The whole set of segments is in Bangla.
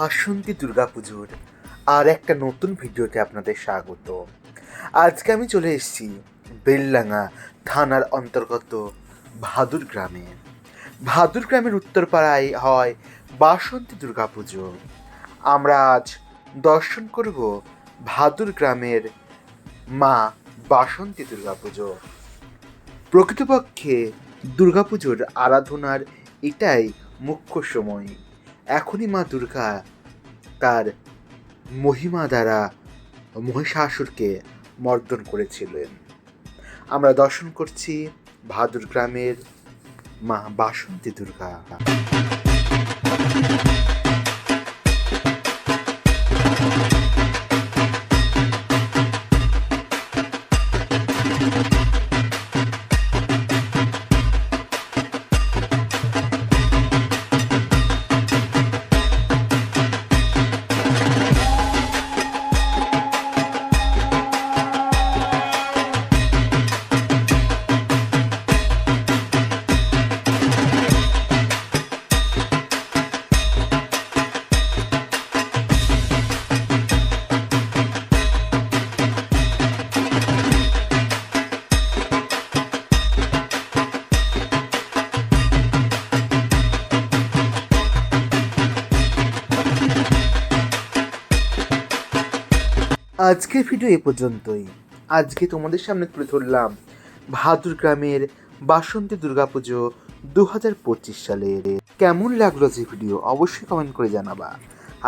বাসন্তী দুর্গাপুজোর আর একটা নতুন ভিডিওতে আপনাদের স্বাগত। আজকে আমি চলে এসেছি বেললাঙা থানার অন্তর্গত ভাদুর গ্রামে। ভাদুর গ্রামের উত্তরপাড়ায় হয় বাসন্তী দুর্গাপুজো। আমরা আজ দর্শন করব ভাদুর গ্রামের মা বাসন্তী দুর্গাপুজো। প্রকৃতপক্ষে দুর্গাপুজোর আরাধনার এটাই মুখ্য সময়। এখনই মা দুর্গা তার মহিমা দ্বারা মহিষাসুরকে মর্দন করেছিলেন। আমরা দর্শন করছি ভাদুর গ্রামের মা বাসন্তী দুর্গা। আজকের ভিডিও এ পর্যন্তই। আজকে তোমাদের সামনে তুলে ধরলাম ভাদুর গ্রামের বাসন্তী দুর্গাপুজো দু হাজার পঁচিশ সালের। কেমন লাগল যে ভিডিও অবশ্যই কমেন্ট করে জানাবা।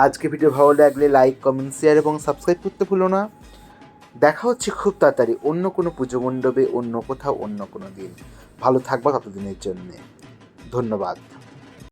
আজকে ভিডিও ভালো লাগলে লাইক কমেন্ট শেয়ার এবং সাবস্ক্রাইব করতে ভুলো না। দেখা হচ্ছে খুব তাড়াতাড়ি অন্য কোনো পুজো মণ্ডপে, অন্য কোথাও, অন্য কোনো দিন। ভালো থাকবা ততদিনের জন্যে। ধন্যবাদ।